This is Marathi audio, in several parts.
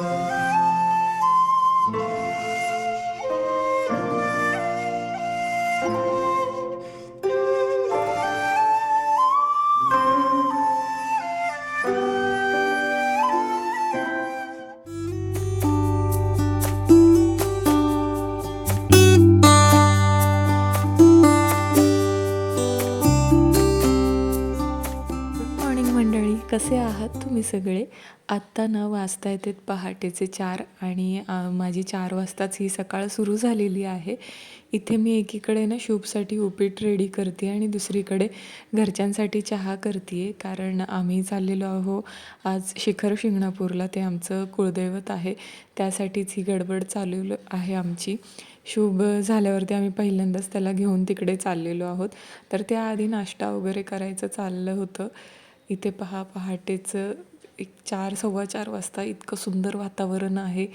Música कसे आहात तुम्ही सगळे? आत्ता न वाजता येतात पहाटेचे चार आणि माझी चार वाजताच ही सकाळ सुरू झालेली आहे. इथे मी एकीकडे ना शूपसाठी उपीट रेडी करते आणि दुसरीकडे घरच्यांसाठी चहा करते कारण आम्ही चाललेलो आहो आज शिखर शिंगणापूरला ते आमचं कुळदैवत आहे. त्यासाठीच ही गडबड चालू आहे आमची. शुभ झाल्यावरती आम्ही पहिल्यांदाच त्याला घेऊन तिकडे चाललेलो आहोत. तर त्याआधी नाश्ता वगैरे करायचं चाललं होतं. इथे पहा पहाटेचं एक चार सव्वा चार वाजता इतकं सुंदर वातावरण आहे.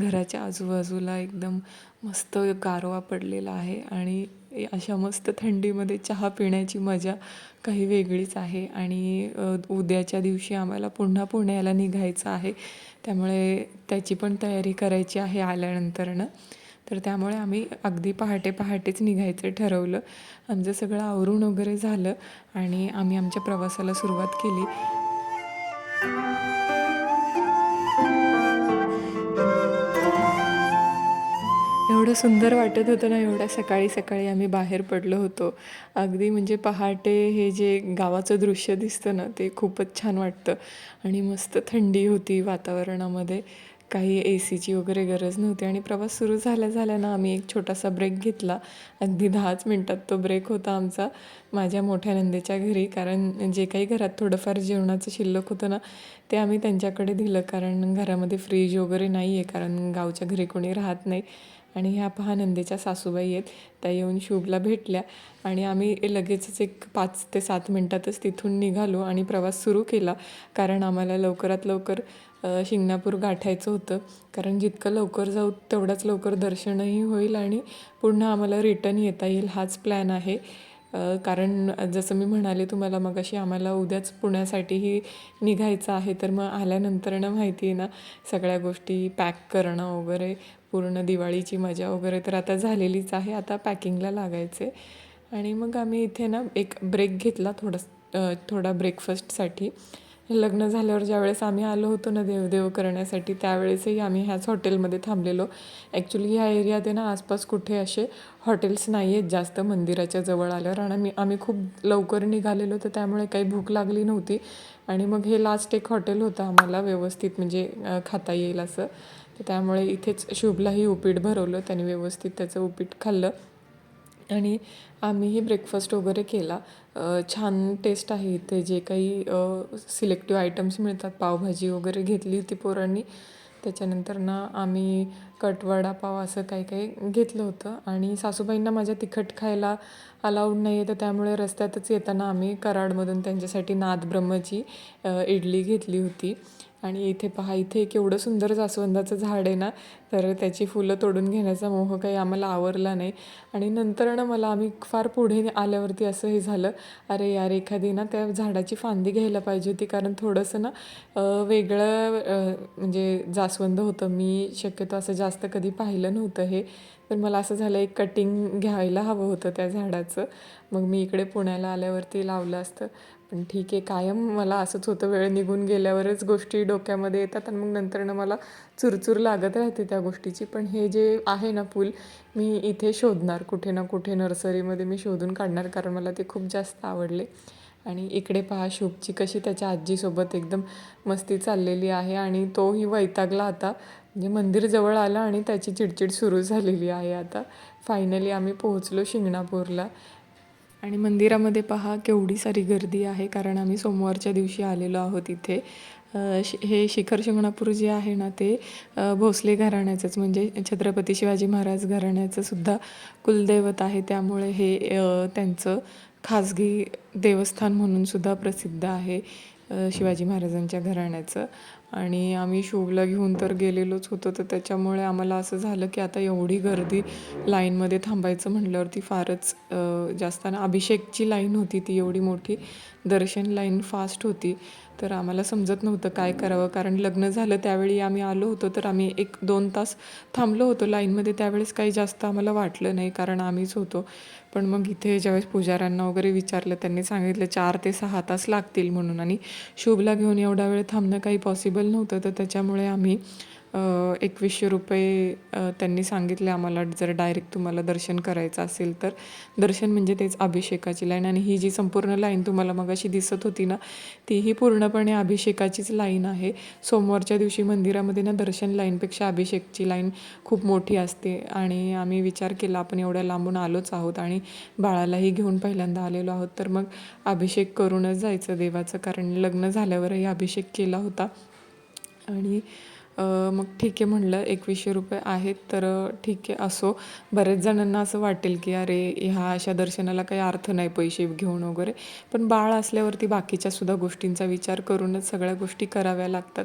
घराच्या आजूबाजूला एकदम मस्त गारवा पडलेला आहे आणि अशा मस्त थंडीमध्ये चहा पिण्याची मजा काही वेगळीच आहे. आणि उद्याच्या दिवशी आम्हाला पुन्हा पुण्याला निघायचं आहे. त्यामुळे त्याची पण तयारी करायची आहे आल्यानंतरनं. तर त्यामुळे आम्ही अगदी पहाटे पहाटेच निघायचं ठरवलं. आमचं सगळं आवरून वगैरे झालं आणि आम्ही आमच्या प्रवासाला सुरुवात केली. एवढं सुंदर वाटत होतं ना एवढ्या सकाळी सकाळी आम्ही बाहेर पडलो होतो. अगदी म्हणजे पहाटे हे जे गावाचं दृश्य दिसतं ना ते खूपच छान वाटतं. आणि मस्त थंडी होती वातावरणामध्ये. काही ए सीची वगैरे गरज नव्हती आणि प्रवास सुरू झाल्या झाल्यानं आम्ही एक छोटासा ब्रेक घेतला. अगदी दहाच मिनटात तो ब्रेक होता आमचा माझ्या मोठ्या नंदेच्या घरी. कारण जे काही घरात थोडंफार जेवणाचं शिल्लक होतं ना ते आम्ही त्यांच्याकडे दिलं. कारण घरामध्ये फ्रीज वगैरे नाही आहे कारण गावच्या घरी कोणी राहत नाही. आणि ह्या पहा नंदेच्या सासूबाई आहेत. त्या येऊन शुभला भेटल्या आणि आम्ही लगेचच एक पाच ते सात मिनटातच तिथून निघालो आणि प्रवास सुरू केला. कारण आम्हाला लवकरात लवकर शिंगणापूर गाठायचं होतं. कारण जितकं लवकर जाऊ तेवढाच लवकर दर्शनही होईल आणि पुन्हा आम्हाला रिटर्न येता येईल हाच प्लॅन आहे. कारण जसं मी म्हणाले तुम्हाला मग अशी आम्हाला उद्याच पुण्यासाठीही निघायचं आहे. तर मग आल्यानंतरनं माहिती आहे ना सगळ्या गोष्टी पॅक करणं वगैरे पूर्ण दिवाळीची मजा वगैरे तर आता झालेलीच आहे. आता पॅकिंगला लागायचे आणि मग आम्ही इथे ना एक ब्रेक घेतला थोडा थोडा ब्रेकफास्टसाठी लग्न झाल्यावर ज्यावेळेस आम्ही आलो होतो ना देवदेव करण्यासाठी त्यावेळेसही आम्ही ह्याच हॉटेलमध्ये थांबलेलो. ॲक्च्युली ह्या एरियात आहे ना आसपास कुठे असे हॉटेल्स नाही आहेत जास्त मंदिराच्या जवळ आल्यावर. आणि आम्ही आम्ही खूप लवकर निघालेलो तर त्यामुळे काही भूक लागली नव्हती. आणि मग हे लास्ट एक हॉटेल होतं आम्हाला व्यवस्थित म्हणजे खाता येईल असं. तर त्यामुळे इथेच शुभलाही उपीट भरवलं त्याने व्यवस्थित त्याचं उपीट खाल्लं. आणि आम्हीही ब्रेकफास्ट वगैरे केला. छान टेस्ट आहे इथे. जे काही सिलेक्टिव्ह आयटम्स मिळतात पावभाजी वगैरे घेतली होती पोरांनी त्याच्यानंतर ना आम्ही कट पाव असं काही काही घेतलं होतं. आणि सासूबाईंना माझ्या तिखट खायला अलाउड नाही आहे तर त्यामुळे रस्त्यातच येताना आम्ही कराडमधून त्यांच्यासाठी नाद ब्रह्मची इडली घेतली होती. आणि इथे पहा इथे एक एवढं सुंदर जास्वंदाचं झाड आहे ना तर त्याची फुलं तोडून घेण्याचा मोह काही आम्हाला आवरला नाही. आणि नंतर ना मला आम्ही फार पुढे आल्यावरती असं हे झालं अरे यार एखादी ना त्या झाडाची फांदी घ्यायला पाहिजे होती कारण थोडंसं ना वेगळं म्हणजे जास्वंद होतं. मी शक्यतो असं जास्त कधी पाहिलं नव्हतं हे. पण मला असं झालं एक कटिंग घ्यायला हवं होतं त्या झाडाचं. मग मी इकडे पुण्याला आल्यावरती लावलं असतं. पण ठीक आहे कायम मला असंच होतं वेळ निघून गेल्यावरच गोष्टी डोक्यामध्ये येतात आणि मग नंतरनं मला चुरचूर लागत राहते त्या गोष्टीची. पण हे जे आहे ना फूल मी इथे शोधणार कुठे ना कुठे नर्सरीमध्ये मी शोधून काढणार कारण मला ते खूप जास्त आवडले. आणि इकडे पहा शुभची कशी त्याच्या आजीसोबत एकदम मस्ती चाललेली आहे आणि तोही वैतागला आता. म्हणजे मंदिर जवळ आलं आणि त्याची चिडचिड सुरू झालेली आहे आता. फायनली आम्ही पोहोचलो शिंगणापूरला. आणि मंदिरामध्ये पहा केवढी सारी गर्दी आहे कारण आम्ही सोमवारच्या दिवशी आलेलो आहोत इथे. शि हे शिखर शिंगणापूर जे आहे ना ते भोसले घराण्याचंच म्हणजे छत्रपती शिवाजी महाराज घराण्याचं सुद्धा कुलदैवत आहे. त्यामुळे हे त्यांचं खाजगी देवस्थान म्हणून सुद्धा प्रसिद्ध आहे. शिवाजी महाराजांच्या घराण्याचं. आणि आम्ही शोभला घेऊन तर गेलेलोच होतो तर त्याच्यामुळे आम्हाला असं झालं की आता एवढी गर्दी लाईनमध्ये थांबायचं म्हटल्यावरती फारच जास्त ना अभिषेकची लाईन होती ती एवढी मोठी. दर्शन लाईन फास्ट होती. तर आम्हाला समजत नव्हतं काय करावं. कारण लग्न झालं त्यावेळी आम्ही आलो होतो तर आम्ही एक दोन तास थांबलो होतो लाईनमध्ये. त्यावेळेस काही जास्त आम्हाला वाटलं नाही कारण आम्हीच होतो. पण मग इथे ज्यावेळेस पुजाऱ्यांना वगैरे विचारलं त्यांनी सांगितलं चार ते सहा तास लागतील म्हणून. आणि शुभला घेऊन एवढा वेळ थांबणं काही पॉसिबल नव्हतं तर त्याच्यामुळे आम्ही एकवीसशे रुपये त्यांनी सांगितले आम्हाला जर डायरेक्ट तुम्हाला दर्शन करायचं असेल तर. दर्शन म्हणजे तेच अभिषेकाची लाईन आणि ही जी संपूर्ण लाईन तुम्हाला मगाशी दिसत होती ना ती ही पूर्णपणे अभिषेकाचीच लाईन आहे. सोमवारच्या दिवशी मंदिरामध्ये ना दर्शन लाईनपेक्षा अभिषेकची लाईन खूप मोठी असते आणि आम्ही विचार केला आपण एवढ्या लांबून आलोच आहोत आणि बाळालाही घेऊन पहिल्यांदा आलेलो आहोत. तर मग अभिषेक करूनच जायचं देवाचं कारण लग्न झाल्यावरही अभिषेक केला होता. आणि मग ठीक आहे म्हणलं एकवीसशे रुपये आहेत तर ठीक आहे असो. बऱ्याच जणांना असं वाटेल की अरे ह्या अशा दर्शनाला काही अर्थ नाही पैसे घेऊन वगैरे. पण बाळ असल्यावरती बाकीच्या सुद्धा गोष्टींचा विचार करूनच सगळ्या गोष्टी कराव्या लागतात.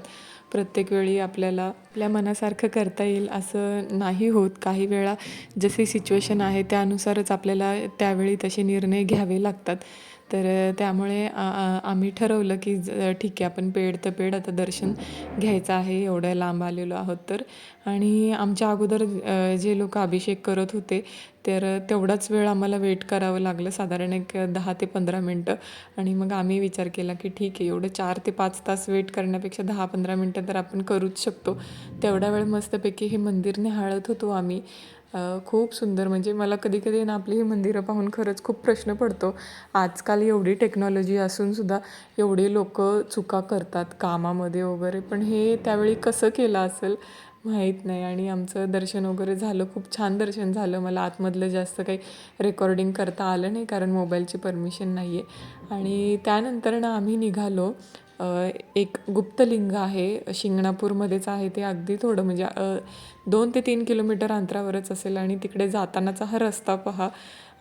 प्रत्येक वेळी आपल्याला आपल्या मनासारखं करता येईल असं नाही होत. काही वेळा जशी सिच्युएशन आहे त्यानुसारच आपल्याला त्यावेळी तसे निर्णय घ्यावे लागतात. तर त्यामुळे आम्ही ठरवलं की ज- ठीक आहे आपण पेड तर पेड आता दर्शन घ्यायचं आहे एवढ्या लांब आलेलो आहोत तर. आणि आमच्या अगोदर जे लोक अभिषेक करत होते तर तेवढाच वेळ आम्हाला वेट करावं लागलं साधारण एक दहा ते पंधरा मिनटं. आणि मग आम्ही विचार केला की ठीक आहे एवढं चार ते पाच तास वेट करण्यापेक्षा दहा पंधरा मिनटं तर आपण करूच शकतो. तेवढा वेळ मस्तपैकी हे मंदिर निहाळत होतो आम्ही. खूप सुंदर. म्हणजे मला कधी कधी ना आपली ही मंदिरं पाहून खरंच खूप प्रश्न पडतो. आजकाल एवढी टेक्नॉलॉजी असूनसुद्धा एवढे लोक चुका करतात कामामध्ये वगैरे. पण हे त्यावेळी कसं केलं असेल माहीत नाही. आणि आमचं दर्शन वगैरे झालं खूप छान दर्शन झालं. मला आतमधलं जास्त काही रेकॉर्डिंग करता आलं नाही कारण मोबाईलची परमिशन नाही आहे आणि त्यानंतर ना आम्ही निघालो. एक गुप्तलिंग आहे शिंगणापूरमध्येच आहे ते अगदी थोडं म्हणजे दोन ते तीन किलोमीटर अंतरावरच असेल आणि तिकडे जातानाचा हा रस्ता पहा.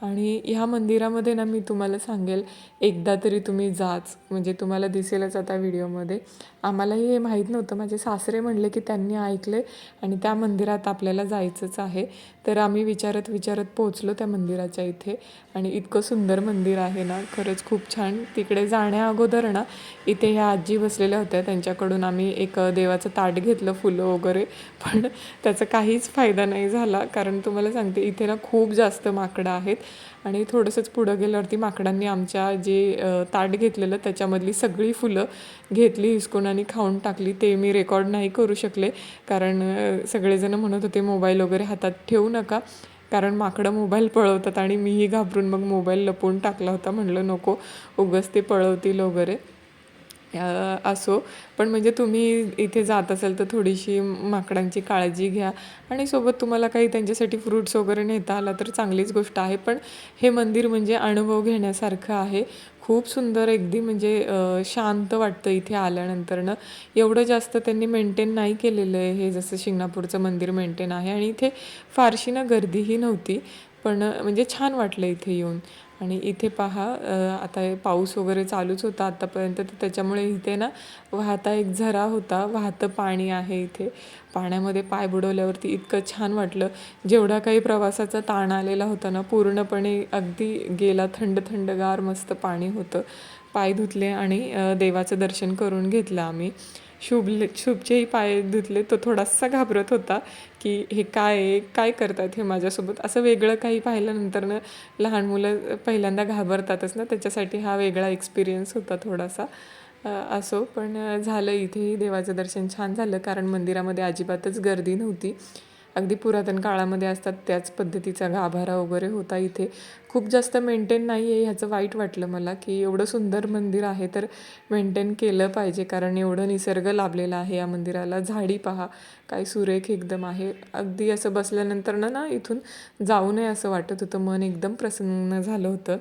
आणि ह्या मंदिरामध्ये ना मी तुम्हाला सांगेल एकदा तरी तुम्ही जाच म्हणजे तुम्हाला दिसेलच आता व्हिडिओमध्ये. आम्हालाही हे माहीत नव्हतं. माझे सासरे म्हणले की त्यांनी ऐकले आणि त्या मंदिरात आपल्याला जायचंच आहे. तर आम्ही विचारत विचारत पोचलो त्या मंदिराच्या इथे. आणि इतकं सुंदर मंदिर आहे ना खरंच खूप छान. तिकडे जाण्या अगोदर ना इथे ह्या आजी बसलेल्या होत्या. त्यांच्याकडून आम्ही एक देवाचं ताट घेतलं फुलं वगैरे. पण त्याचा काहीच फायदा नाही झाला. कारण तुम्हाला सांगते इथे ना खूप जास्त माकडं आहेत. आणि थोडंसंच पुढं गेल्यावरती माकडांनी आमच्या जे ताट घेतलेलं त्याच्यामधली सगळी फुलं घेतली हिसकून आणि खाऊन टाकली ते मी रेकॉर्ड नाही करू शकले. कारण सगळेजण म्हणत होते मोबाईल वगैरे हातात ठेवू नका. कारण माकडं मोबाईल पळवतात आणि मीही घाबरून मग मोबाईल लपवून टाकला होता. म्हणलं नको उगस ते पळवतील वगैरे. असो. पण म्हणजे तुम्ही इथे जात असाल तर थोडीशी माकडांची काळजी घ्या आणि सोबत तुम्हाला काही त्यांच्यासाठी फ्रूट्स वगैरे नेता आला तर चांगलीच गोष्ट आहे. पण हे मंदिर म्हणजे अनुभव घेण्यासारखं आहे. खूप सुंदर अगदी म्हणजे शांत वाटतं इथे आल्यानंतरनं. एवढं जास्त त्यांनी मेंटेन नाही केलेलं आहे. हे जसं शिंगणापूरचं मंदिर मेंटेन आहे. आणि इथे फारशी ना गर्दीही नव्हती. पण म्हणजे छान वाटलं इथे येऊन. आणि इथे पहा आता हे पाऊस वगैरे चालूच होता आत्तापर्यंत तर त्याच्यामुळे इथे ना वाहता एक झरा होता वाहतं पाणी आहे इथे. पाण्यामध्ये पाय बुडवल्यावरती इतकं छान वाटलं. जेवढा काही प्रवासाचा ताण आलेला होता ना पूर्णपणे अगदी गेला थंड थंडगार मस्त पाणी होतं. पाय धुतले आणि देवाचं दर्शन करून घेतलं आम्ही. शुभले शुभचेही पाय धुतले तो थोडासा घाबरत होता की हे काय आहे काय करतात हे माझ्यासोबत? असं वेगळं काही पाहिल्यानंतर ना लहान मुलं पहिल्यांदा घाबरतातच ना त्याच्यासाठी हा वेगळा एक्सपिरियन्स होता थोडासा. असो पण झालं इथेही देवाचं दर्शन छान झालं कारण मंदिरामध्ये अजिबातच गर्दी नव्हती. अगदी पुरातन काळामध्ये असतात त्याच पद्धतीचा गाभारा वगैरे होता इथे. खूप जास्त मेंटेन नाही आहे ह्याचं वाईट वाटलं मला की एवढं सुंदर मंदिर आहे तर मेंटेन केलं पाहिजे. कारण एवढं निसर्ग लाभलेला आहे या मंदिराला. झाडी पहा काय सुरेख एकदम आहे. अगदी असं बसल्यानंतर ना ना इथून जाऊ नये असं वाटत होतं. मन एकदम प्रसन्न झालं होतं.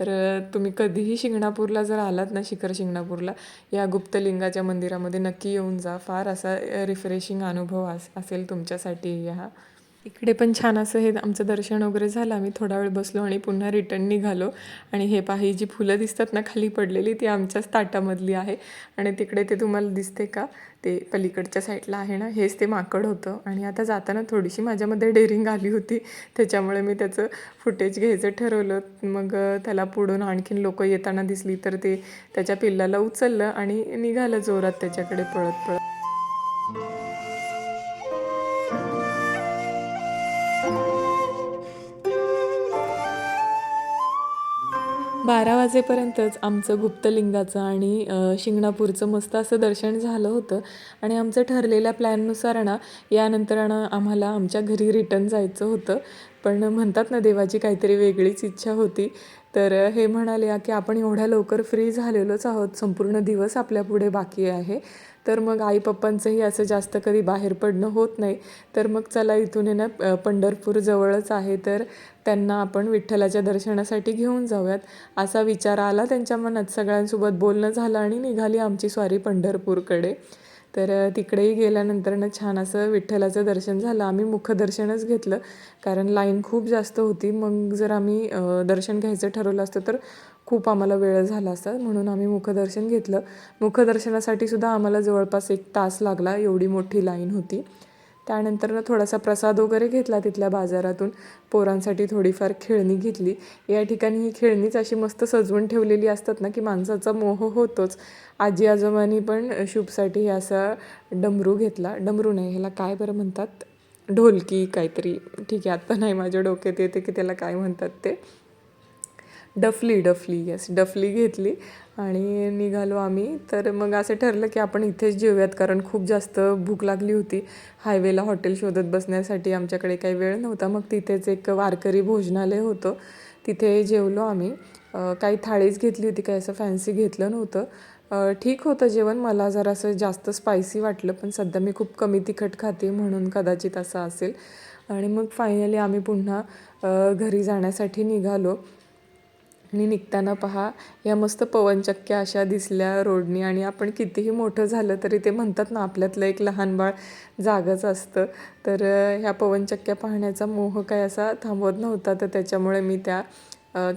तर तुम्ही कधीही शिंगणापूरला जर आलात ना शिखर शिंगणापूरला या गुप्तलिंगाच्या मंदिरामध्ये नक्की येऊन जा. फार असा रिफ्रेशिंग अनुभव अस असेल तुमच्यासाठी हा. इकडे पण छान असं हे आमचं दर्शन वगैरे झालं. आम्ही थोडा वेळ बसलो आणि पुन्हा रिटर्न निघालो. आणि हे पाही जी फुलं दिसतात ना खाली पडलेली ती आमच्याच ताटामधली आहे. आणि तिकडे ते तुम्हाला दिसते का? ते पलीकडच्या साईडला आहे ना हेच ते माकड होतं. आणि आता जाताना थोडीशी माझ्यामध्ये डेअरिंग आली होती. त्याच्यामुळे मी त्याचं फुटेज घ्यायचं ठरवलं. मग त्याला पुढून आणखीन लोक येताना दिसली तर ते त्याच्या पिल्लाला उचललं आणि निघालं जोरात त्याच्याकडे पळत पळत बारा वाजेपर्यंतच आमचं गुप्तलिंगाचं आणि शिंगणापूरचं मस्त असं दर्शन झालं होतं. आणि आमचं ठरलेल्या प्लॅननुसार ना यानंतर ना आम्हाला आमच्या घरी रिटर्न जायचं होतं. पण म्हणतात ना देवाची काहीतरी वेगळीच इच्छा होती. तर हे म्हणाले की आपण एवढ्या लवकर फ्री झालेलोच आहोत. संपूर्ण दिवस आपल्यापुढे बाकी आहे. तर मग आई पप्पांचंही असं जास्त कधी बाहेर पडणं होत नाही. तर मग चला इथून आहे ना पंढरपूर जवळच आहे. तर त्यांना आपण विठ्ठलाच्या दर्शनासाठी घेऊन जाऊयात. असा विचार आला त्यांच्या मनात. सगळ्यांसोबत बोलणं झालं आणि निघाली आमची स्वारी पंढरपूरकडे. तर तिकडेही गेल्यानंतर ना छान असं विठ्ठलाचं दर्शन झालं. आम्ही मुखदर्शनच घेतलं कारण लाईन खूप जास्त होती. मग जर आम्ही दर्शन घ्यायचं ठरवलं असतं तर खूप आम्हाला वेळ झाला असता म्हणून आम्ही मुखदर्शन घेतलं. मुखदर्शनासाठी सुद्धा आम्हाला जवळपास एक तास लागला. एवढी मोठी लाईन होती. त्यानंतर ना थोडासा प्रसाद वगैरे घेतला तिथल्या बाजारातून. पोरांसाठी थोडीफार खेळणी घेतली. या ठिकाणी ही खेळणीच अशी मस्त सजवून ठेवलेली असतात ना की माणसाचा मोह होतोच. आजी आजोबांनी पण शुभसाठी हे असा डमरू घेतला. डमरू नाही ह्याला काय बरं म्हणतात? ढोलकी काहीतरी. ठीक आहे आत्ता नाही माझ्या डोक्यात येते की त्याला काय म्हणतात ते. डफली डफली येस डफली घेतली आणि निघालो आम्ही. तर मग असं ठरलं की आपण इथेच जेवूयात कारण खूप जास्त भूक लागली होती. हायवेला हॉटेल शोधत बसण्यासाठी आमच्याकडे काही वेळ नव्हता. मग तिथेच एक वारकरी भोजनालय होतं. तिथे जेवलो आम्ही. काही थाळीच घेतली होती काही असं फॅन्सी घेतलं नव्हतं. ठीक होतं जेवण. मला जरा असं जास्त स्पायसी वाटलं पण सध्या मी खूप कमी तिखट खाते म्हणून कदाचित असं असेल. आणि मग फायनली आम्ही पुन्हा घरी जाण्यासाठी निघालो. आणि निघताना पहा या मस्त पवनचक्क्या अशा दिसल्या रोडनी आणि आपण कितीही मोठं झालं तरी ते म्हणतात ना आपल्यातलं एक लहान बाळ जागच असतं. तर ह्या पवनचक्क्या पाहण्याचा मोह काय असा थांबवत नव्हता तर त्याच्यामुळे मी त्या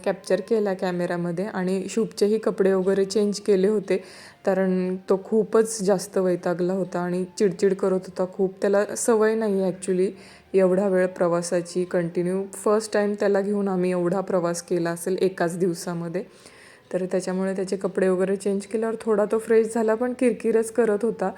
कॅप्चर केल्या कॅमेऱ्यामध्ये आणि शूपचेही कपडे वगैरे चेंज केले होते. कारण तो खूपच जास्त वैतागला होता आणि चिडचिड करत होता खूप. त्याला सवय नाही आहे ॲक्च्युली एवढा वेळ प्रवासाची कंटिन्यू. फर्स्ट टाईम त्याला घेऊन आम्ही एवढा प्रवास केला असेल एकाच दिवसामध्ये. तर त्याच्यामुळे त्याचे कपडे वगैरे चेंज केल्यावर थोडा तो फ्रेश झाला पण किरकिरच करत होता.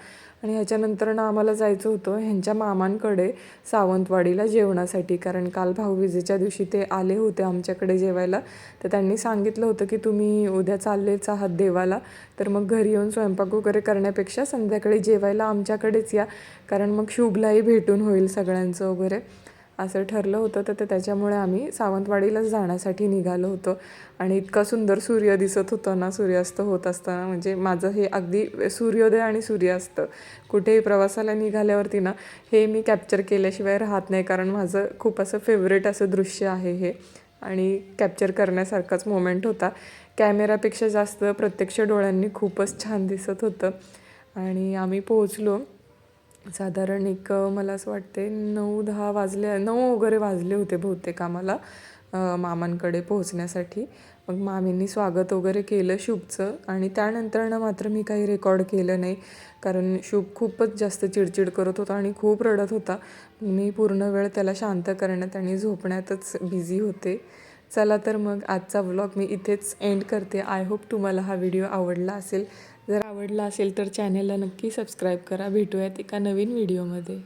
आणि ह्याच्यानंतर ना आम्हाला जायचं होतं ह्यांच्या मामांकडे सावंतवाडीला जेवणासाठी. कारण काल भाऊबीजेच्या दिवशी ते आले होते आमच्याकडे जेवायला. तर त्यांनी सांगितलं होतं की तुम्ही उद्या चाललेच आहात देवाला. तर मग घरी येऊन स्वयंपाक वगैरे करण्यापेक्षा संध्याकाळी जेवायला आमच्याकडेच या. कारण मग शुभलाही भेटून होईल सगळ्यांचं वगैरे. असं ठरलं होतं तर ते त्याच्यामुळे आम्ही सावंतवाडीलाच जाण्यासाठी निघालो होतो. आणि इतका सुंदर सूर्य दिसत होता ना सूर्यास्त होत असताना. म्हणजे माझं हे अगदी सूर्योदय आणि सूर्यास्त कुठेही प्रवासाला निघाल्यावरती ना हे मी कॅप्चर केल्याशिवाय राहत नाही. कारण माझं खूप असं फेवरेट असं दृश्य आहे हे. आणि कॅप्चर करण्यासारखाच मोमेंट होता. कॅमेरापेक्षा जास्त प्रत्यक्ष डोळ्यांनी खूपच छान दिसत होतं. आणि आम्ही पोहोचलो. साधारण एक मला असं वाटते नऊ दहा वाजले नऊ वगैरे वाजले होते बहुतेक आम्हाला मामांकडे पोहोचण्यासाठी. मग मामींनी स्वागत वगैरे केलं शुभचं आणि त्यानंतरनं मात्र मी काही रेकॉर्ड केलं नाही. कारण शुभ खूपच जास्त चिडचिड करत होता आणि खूप रडत होता. मी पूर्ण वेळ त्याला शांत करण्यात आणि झोपण्यातच बिझी होते. चला तर मग आजचा व्लॉग मी इथेच एंड करते. आय होप तुम्हाला हा व्हिडिओ आवडला असेल. जर आवडला असेल तर चॅनेलला नक्की सबस्क्राईब करा. भेटूयात एका नवीन व्हिडिओमध्ये